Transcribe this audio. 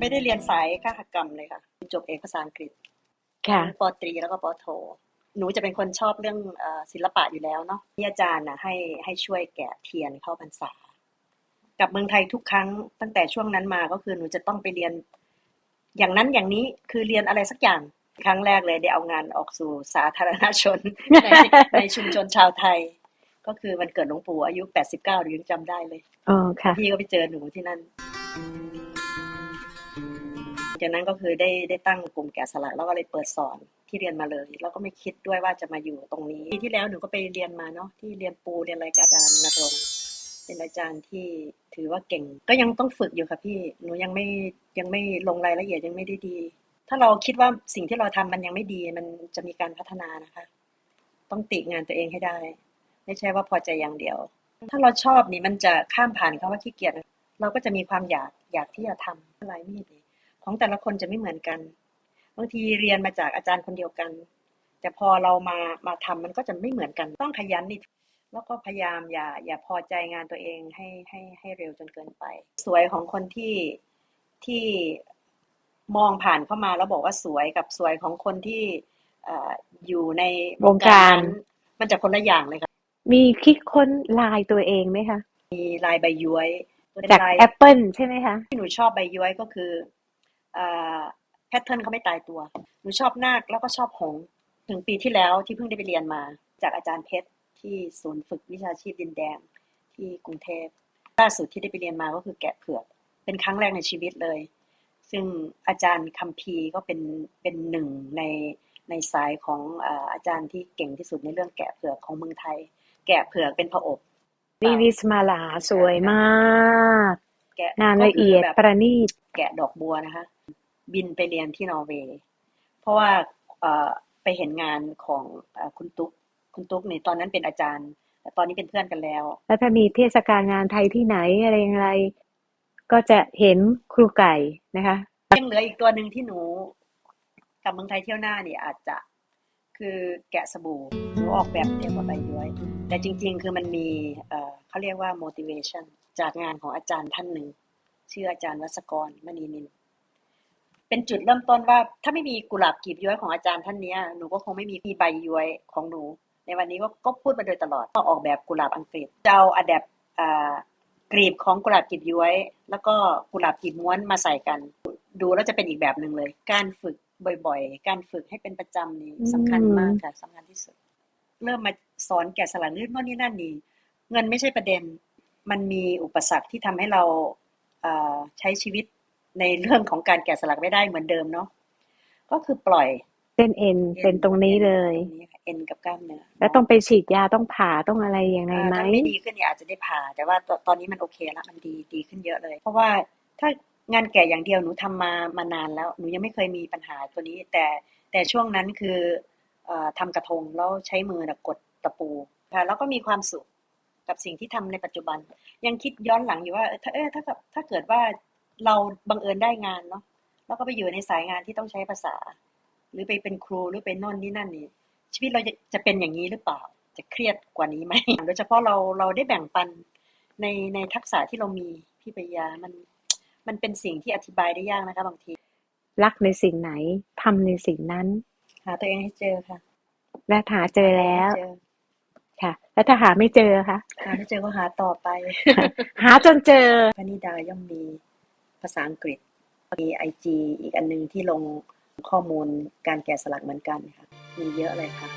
ไม่ได้เรียนสายคหกรรมเลยค่ะ จบเอกภาษาอังกฤษค่ะปอตรีแล้วก็ปอโท หนูจะเป็นคนชอบเรื่องเอ่อศิลปะอยู่แล้วเนาะที่อาจารย์นะให้ให้ช่วยแกะเทียนเข้าพรรษากลับเมืองไทยทุกครั้งตั้งแต่ช่วงนั้นมาก็คือหนูจะต้องไปเรียน อย่างนั้นอย่างนี้คือเรียนอะไรสักอย่างครั้งแรกเลยได้เอางานออกสู่สาธารณชนในในชุมชนชาวไทย ก็คือวันเกิดหลวงปู่อายุ 89หนูยังจำได้เลยอ๋อค่ะพี่ก็ไปเจอหนูที่นั่น จากนั้นก็คือได้ได้ตั้งกลุ่มแกะสลักแล้วก็เลยเปิดสอนที่เรียนมาเลยแล้วก็ไม่คิดด้วยว่าจะมาอยู่ตรงนี้ปีที่แล้วหนูก็ไปเรียนมาเนาะที่เรียนปูเรียนอะไรกับอาจารย์นรงเป็นอาจารย์ที่ถือว่าเก่ง ก็ยังต้องฝึกอยู่ค่ะพี่หนูยังไม่ยังไม่ลงรายละเอียดยังไม่ได้ดี ถ้าเราคิดว่าสิ่งที่เราทำมันยังไม่ดีมันจะมีการพัฒนานะคะ ต้องติงานตัวเองให้ได้ ไม่ใช่ว่าพอใจอย่างเดียว ถ้าเราชอบนี่มันจะข้ามผ่านคำว่าขี้เกียจเราก็จะมีความอยากอยากที่จะทำอะไรไม่ดี ของแต่ละคนจะไม่เหมือนกันบางทีเรียนมาจากอาจารย์คนเดียวกัน แต่พอเรามามาทำมันก็จะไม่เหมือนกัน ต้องขยันนี่แล้วก็พยายามอย่าอย่าพอใจงานตัวเองให้ให้ให้เร็วจนเกินไป สวยของคนที่ที่มองผ่านเข้ามาแล้วบอกว่าสวยกับสวยของคนที่เอ่ออยู่ในวงการนั้นมันจะคนละอย่างเลยค่ะมีคิดค้นลายตัวเองไหมคะ มีลายใบย้วยเป็นจากลายแอปเปิลใช่ไหมคะที่หนูชอบใบย้วยก็คือ แพทเทิร์นเขาไม่ตายตัว หนูชอบนาคแล้วก็ชอบหงถึงปีที่แล้วที่เพิ่งได้ไปเรียนมา จากอาจารย์เพชรที่ศูนย์ฝึกวิชาชีพดินแดงที่กรุงเทพล่าสุดที่ได้ไปเรียนมาก็คือแกะเผือก เป็นครั้งแรกในชีวิตเลย ซึ่งอาจารย์คัมพีร์ก็เป็นเป็นหนึ่งในในสายของอาอาจารย์ที่เก่งที่สุดในเรื่องแกะเผือกของเมืองไทย แกะเผือกเป็นผอบ วิวิสมาลาสวยมาก แกะงานละเอียดก็คือแบบประณีตแกะดอกบัวนะคะ บินไปเรียนที่นอร์เวย์ เพราะว่าเอ่อไปเห็นงานของเอ่อคุณตุ๊ก คุณตุ๊กในตอนนั้นเป็นอาจารย์แต่ตอนนี้เป็นเพื่อนกันแล้ว แล้วถ้ามีเทศกาลงานไทยที่ไหนอะไรอย่างไร ก็จะเห็นครูไก่นะคะยังเหลืออีกตัวหนึ่งที่หนูกลับเมืองไทยเที่ยวหน้าเนี่ยอาจจะคือแกะสบู่หนูออกแบบเดียวกับใบย้อยแต่จริง ๆ คือมันมีเอ่อเขาเรียกว่า motivation จากงานของอาจารย์ท่านหนึ่งชื่ออาจารย์วัศกรมณีนิน เป็นจุดเริ่มต้นว่า ถ้าไม่มีกุหลาบกลีบย้อยของอาจารย์ท่านเนี้ยหนูก็คงไม่มีมีใบย้อยของหนู ในวันนี้ก็ก็พูดมาโดยตลอดก็ออกแบบกุหลาบอังกฤษจะเอาอะแดปกลีบของกุหลาบกลีบย้อย แล้วก็กุหลาบกลีบม้วนมาใส่กัน ดูแล้วจะเป็นอีกแบบหนึ่งเลย การฝึกบ่อยๆ การฝึกให้เป็นประจำนี่อืมสำคัญมากค่ะสำคัญที่สุด เริ่มมาสอนแกะสลักเรื่องโน่นนี่นั่นนี่เงินไม่ใช่ประเด็น มันมีอุปสรรคที่ทำให้เราเอ่อใช้ชีวิตในเรื่องของการแกะสลักไม่ได้เหมือนเดิมเนาะก็คือปล่อยเส้นเอ็นเป็นตรงนี้เลยตรงนี้ค่ะเอ็นกับกล้ามเนื้อแล้วต้องไปฉีดยาต้องผ่าต้องอะไรยังไงอ่าไหมถ้าไม่ดีขึ้นเนี่ยอาจจะได้ผ่า แต่ว่าตตอนนี้มันโอเคแล้วมันดีดีขึ้นเยอะเลย เพราะว่าถ้างานแกะอย่างเดียวหนูทำมามานานแล้วหนูยังไม่เคยมีปัญหาตัวนี้ แต่แต่ช่วงนั้นคือเอ่อทำกระทงแล้วใช้มือนะกดตะปูค่ะแล้วก็มีความสุข กับสิ่งที่ทำในปัจจุบัน ยังคิดย้อนหลังอยู่ว่าเออถ้าเออถ้ากับถ้าเกิดว่าเราบังเอิญได้งานเนาะแล้วก็ไปอยู่ในสายงานที่ต้องใช้ภาษา หรือไปเป็นครูหรือไปโน่นนี่นั่นนี่ชีวิตเราจะจะเป็นอย่างนี้หรือเปล่า จะเครียดกว่านี้ไหมโดยเฉพาะเราเราได้แบ่งปันในในทักษะที่เรามีพี่ปริยามันมันเป็นสิ่งที่อธิบายได้ยากนะคะบางที รักในสิ่งไหนทำในสิ่งนั้น หาตัวเองให้เจอค่ะและหาเจอแล้วเจอ ค่ะ แล้วถ้าหาไม่เจอคะหาไม่เจอก็หาต่อไป หาจนเจอพนิดาย่อมมีภาษาอังกฤษ มีไอจีอีกอันหนึงที่ลงข้อมูลการแกะสลักเหมือนกันค่ะ มีเยอะเลยค่ะ